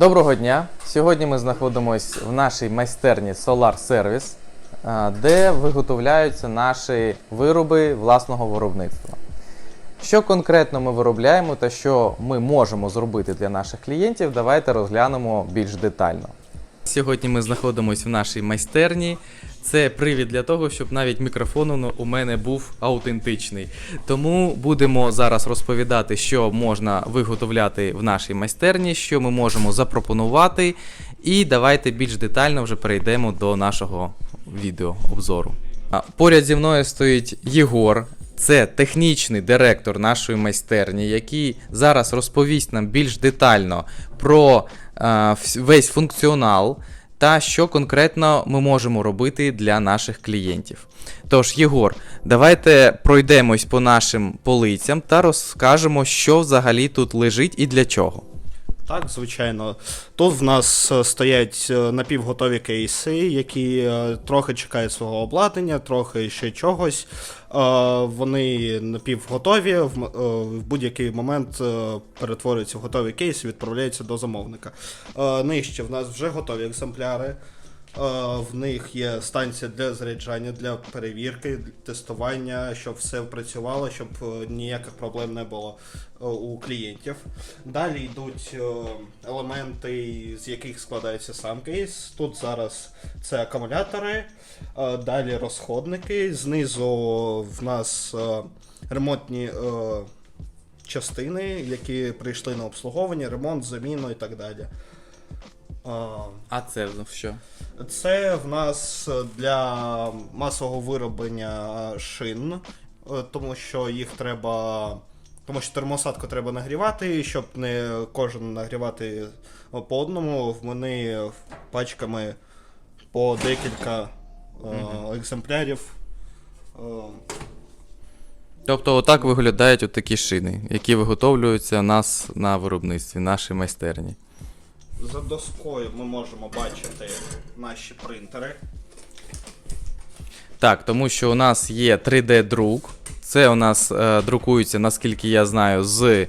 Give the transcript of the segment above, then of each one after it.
Доброго дня! Сьогодні ми знаходимося в нашій майстерні Solar Service, де виготовляються наші вироби власного виробництва. Що конкретно ми виробляємо та що ми можемо зробити для наших клієнтів, давайте розглянемо більш детально. Сьогодні ми знаходимося в нашій майстерні. Це привід для того, щоб навіть мікрофон у мене був аутентичний. Тому будемо зараз розповідати, що можна виготовляти в нашій майстерні, що ми можемо запропонувати. І давайте більш детально вже перейдемо до нашого відео обзору. Поряд зі мною стоїть Єгор. Це технічний директор нашої майстерні, який зараз розповість нам більш детально про весь функціонал та що конкретно ми можемо робити для наших клієнтів. Тож, Єгор, давайте пройдемось по нашим полицям та розкажемо, що взагалі тут лежить і для чого. Так, звичайно. Тут в нас е, стоять е, напівготові кейси, які е, трохи чекають свого обладнання, трохи ще чогось. Вони напівготові, в будь-який момент перетворюються в готові кейси, відправляються до замовника. Нижче в нас вже готові екземпляри. Е, В них є станція для заряджання, для перевірки, тестування, щоб все працювало, щоб е, ніяких проблем не було е, у клієнтів. Далі йдуть елементи, з яких складається сам кейс. Тут зараз це акумулятори, далі розходники. Знизу в нас ремонтні частини, які прийшли на обслуговування, ремонт, заміну і так далі. Е, А це що? це в нас для масового вироблення шин, е, тому що їх треба. Тому що термосадку треба нагрівати, щоб не кожен нагрівати по одному, вони пачками по декілька е, екземплярів. Тобто, отак виглядають от такі шини, які виготовлюються у нас на виробництві, нашій майстерні. За доскою ми можемо бачити наші принтери. Так, тому що у нас є 3D-друк. Це у нас е, друкується, наскільки я знаю, з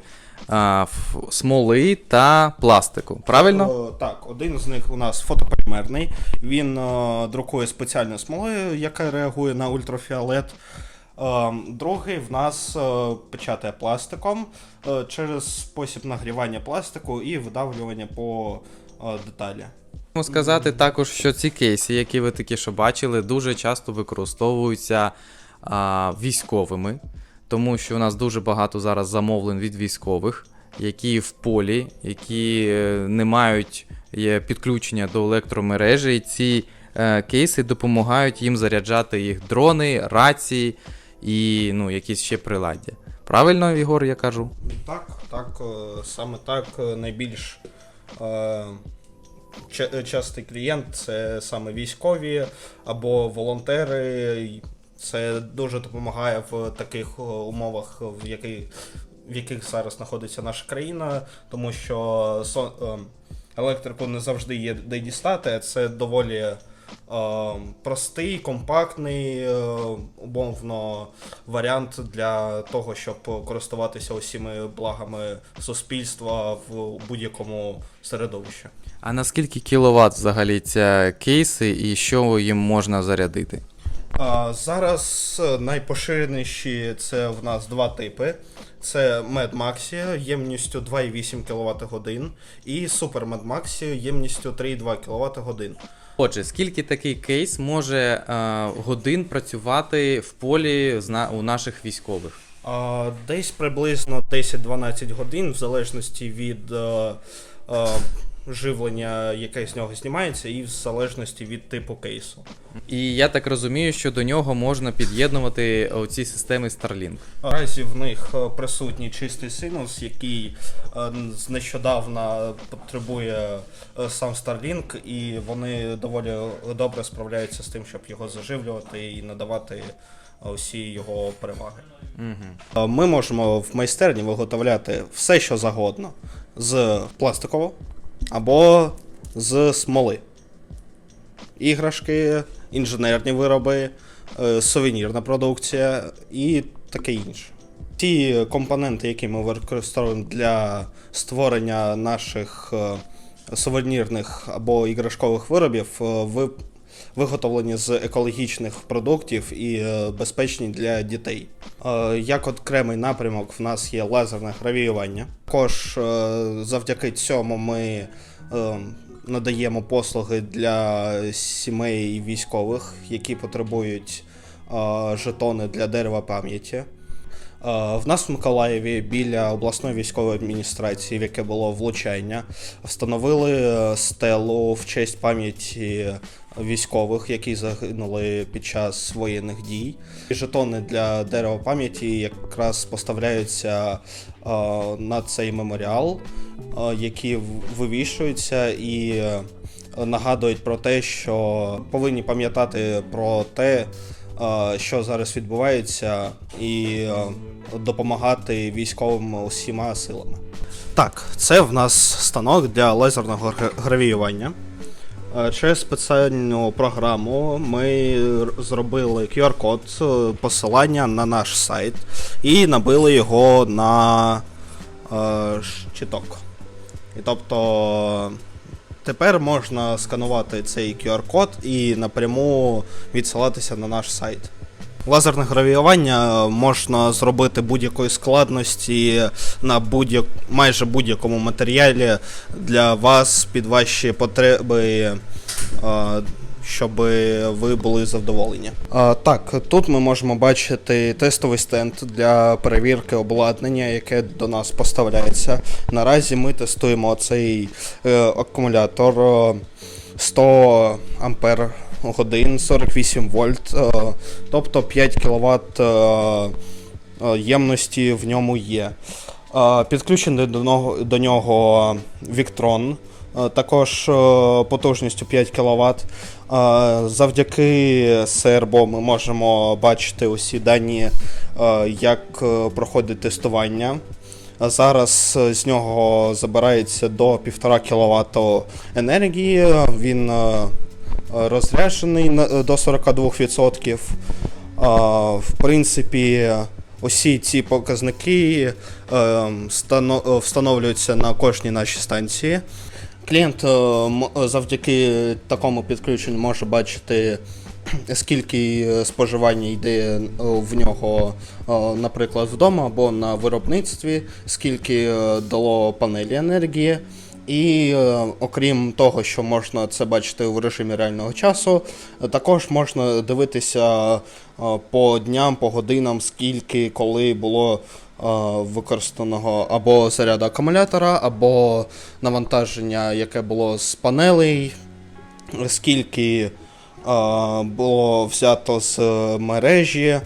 е, смоли та пластику. Правильно? О, так, один з них у нас фотополімерний. Він е, друкує спеціальною смолою, яка реагує на ультрафіолет. Е, другий в нас е, печатає пластиком е, через спосіб нагрівання пластику і видавлювання по е, деталі. Можемо сказати також, що ці кейси, які ви такі що бачили, дуже часто використовуються а, військовими, тому що у нас дуже багато зараз замовлень від військових, які в полі, які не мають підключення до електромережі. І ці кейси допомагають їм заряджати їх дрони, рації і ну, якісь ще приладдя. Правильно, Ігор, я кажу? Так, так, е, саме так е, найбільш е, частий клієнт це саме військові або волонтери. Це дуже допомагає в таких е, умовах, в яких, в яких зараз знаходиться наша країна, тому що е, електрику не завжди є де дістати, це доволі. Е, Простий, компактний, е, умовно варіант для того, щоб користуватися усіми благами суспільства в будь-якому середовищі. А наскільки кіловат взагалі ці кейси і що їм можна зарядити? А, зараз найпоширеніші це в нас два типи: це Mad Maxi ємністю 2,8 кВт годин і Super Mad Maxi ємністю 3,2 кВт годин. Отже, скільки такий кейс може е, годин працювати в полі у наших військових? Десь приблизно 10-12 годин, в залежності від е, е, живлення, яке з нього знімається, і в залежності від типу кейсу. І я так розумію, що до нього можна під'єднувати оці системи Starlink. Наразі в них е, присутній чистий синус, який е, нещодавно потребує е, сам Starlink, і вони доволі добре справляються з тим, щоб його заживлювати і надавати усі його переваги. Угу. Ми можемо в майстерні виготовляти все, що завгодно з пластикового або з смоли. Іграшки, інженерні вироби, е, сувенірна продукція і таке інше. Ті компоненти, які ми використовуємо для створення наших е, сувенірних або іграшкових виробів е, ви- виготовлені з екологічних продуктів і е, безпечні для дітей. Е, Як окремий напрямок в нас є лазерне гравіювання. Також е, завдяки цьому ми надаємо послуги для сімей військових, які потребують жетони для дерева пам'яті. В нас в Миколаєві біля обласної військової адміністрації, в яке було влучання, встановили стелу в честь пам'яті військових, які загинули під час воєнних дій. Жетони для дерева пам'яті якраз поставляються е, на цей меморіал, е, які вивішуються і е, нагадують про те, що повинні пам'ятати про те, що зараз відбувається, і допомагати військовим усіма силами. Так, це в нас станок для лазерного гра- гравіювання. Е, Через спеціальну програму ми зробили QR-код, е, посилання на наш сайт і набили його на е, щиток. І тобто тепер можна сканувати цей QR-код і напряму відсилатися на наш сайт. Лазерне гравіювання можна зробити будь-якої складності на будь майже будь-якому матеріалі для вас під ваші потреби, е, щоб ви були задоволені. Так, тут ми можемо бачити тестовий стенд для перевірки обладнання, яке до нас поставляється. Наразі ми тестуємо цей е, акумулятор е, 100 ампер годин, 48 вольт, е, тобто 5 кВт е, е, ємності в ньому є. Підключений до нього, е, також потужністю 5 кВт. Завдяки сербо ми можемо бачити усі дані, як проходить тестування. Зараз з нього забирається до 1,5 кВт енергії. Він розряджений до 42%. В принципі, усі ці показники е, встано- встановлюються на кожній нашій станції. Клієнт е, завдяки такому підключенню може бачити, скільки е, споживання йде в нього, наприклад, вдома або на виробництві, скільки дало панелі енергії. І е, окрім того, що можна це бачити в режимі реального часу, також можна дивитися е, по дням, по годинам, скільки коли було е, використаного або заряду акумулятора, або навантаження, яке було з панелей, скільки е, було взято з мережі,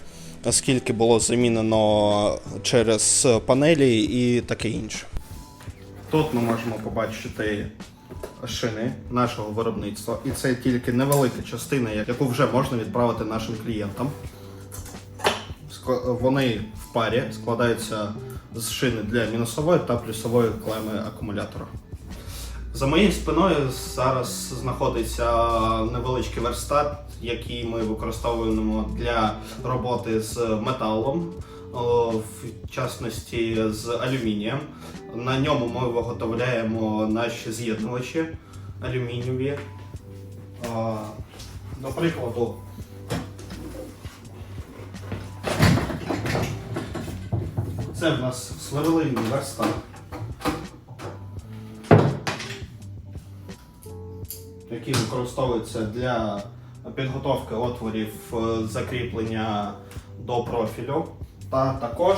скільки було замінено через панелі і таке інше. Тут ми можемо побачити шини нашого виробництва, і це тільки невелика частина, яку вже можна відправити нашим клієнтам. Вони в парі складаються з шини для мінусової та плюсової клеми акумулятора. За моєю спиною зараз знаходиться невеличкий верстат, який ми використовуємо для роботи з металом, в частності з алюмінієм. На ньому ми виготовляємо наші з'єднувачі алюмінієві. До прикладу, це в нас сверлильний верстат. який використовується для підготовки отворів е, закріплення до профілю. Та також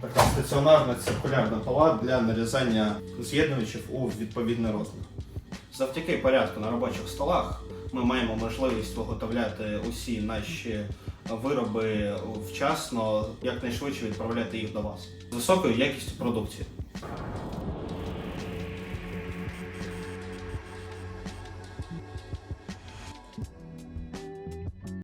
така стаціонарна циркулярна пила для нарізання з'єднувачів у відповідний розмір. Завдяки порядку на робочих столах ми маємо можливість виготовляти усі наші вироби вчасно, якнайшвидше відправляти їх до вас з високою якістю продукції.